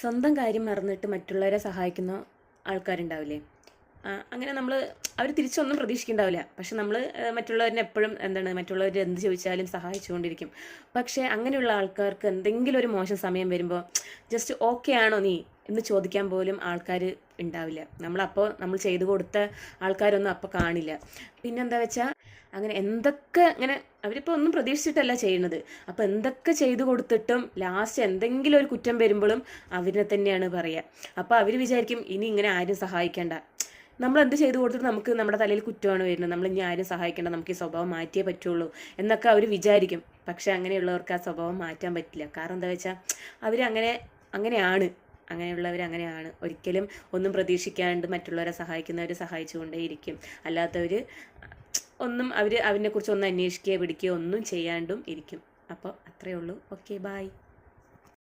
സ്വന്തം കാര്യം മറന്നിട്ട് മറ്റുള്ളവരെ സഹായിക്കുന്ന ആൾക്കാരുണ്ടാവില്ലേ? അങ്ങനെ നമ്മൾ അവർ തിരിച്ചൊന്നും പ്രതീക്ഷിക്കുന്നുണ്ടാവില്ല പക്ഷെ നമ്മൾ മറ്റുള്ളവരിനെ എപ്പോഴും എന്താണ് മറ്റുള്ളവർ എന്ത് ചോദിച്ചാലും സഹായിച്ചുകൊണ്ടിരിക്കും. പക്ഷേ അങ്ങനെയുള്ള ആൾക്കാർക്ക് എന്തെങ്കിലും ഒരു മോശം സമയം വരുമ്പോൾ ജസ്റ്റ് ഓക്കെ ആണോ നീ എന്ന് ചോദിക്കാൻ പോലും ആൾക്കാർ ഉണ്ടാവില്ല. നമ്മളപ്പോൾ നമ്മൾ ചെയ്തു കൊടുത്ത ആൾക്കാരൊന്നും അപ്പോൾ കാണില്ല. പിന്നെന്താ വെച്ചാൽ അങ്ങനെ എന്തൊക്കെ അങ്ങനെ അവരിപ്പോൾ ഒന്നും പ്രതീക്ഷിച്ചിട്ടല്ല ചെയ്യുന്നത്. അപ്പോൾ എന്തൊക്കെ ചെയ്തു കൊടുത്തിട്ടും ലാസ്റ്റ് എന്തെങ്കിലും ഒരു കുറ്റം വരുമ്പോഴും അവരെ തന്നെയാണ് പറയുക അപ്പോൾ അവർ വിചാരിക്കും ഇനി ഇങ്ങനെ ആരും സഹായിക്കേണ്ട. നമ്മൾ എന്ത് ചെയ്തു കൊടുത്തിട്ട് നമുക്ക് നമ്മുടെ തലയിൽ കുറ്റമാണ് വരുന്നത്. നമ്മൾ ഇനി ആരും സഹായിക്കേണ്ട. നമുക്ക് ഈ സ്വഭാവം മാറ്റിയേ പറ്റുള്ളൂ എന്നൊക്കെ അവർ വിചാരിക്കും. പക്ഷെ അങ്ങനെയുള്ളവർക്ക് ആ സ്വഭാവം മാറ്റാൻ പറ്റില്ല. കാരണം എന്താ വെച്ചാൽ അവർ അങ്ങനെ അങ്ങനെയാണ്. അങ്ങനെയുള്ളവർ അങ്ങനെയാണ്. ഒരിക്കലും ഒന്നും പ്രതീക്ഷിക്കാണ്ട് മറ്റുള്ളവരെ സഹായിക്കുന്നവർ സഹായിച്ചുകൊണ്ടേയിരിക്കും അല്ലാത്തവർ ഒന്നും അവർ അവനെക്കുറിച്ച് ഒന്നും അന്വേഷിക്കുകയോ പിടിക്കുകയോ ഒന്നും ചെയ്യാണ്ടും ഇരിക്കും. അപ്പോൾ അത്രയേ ഉള്ളൂ. Okay bye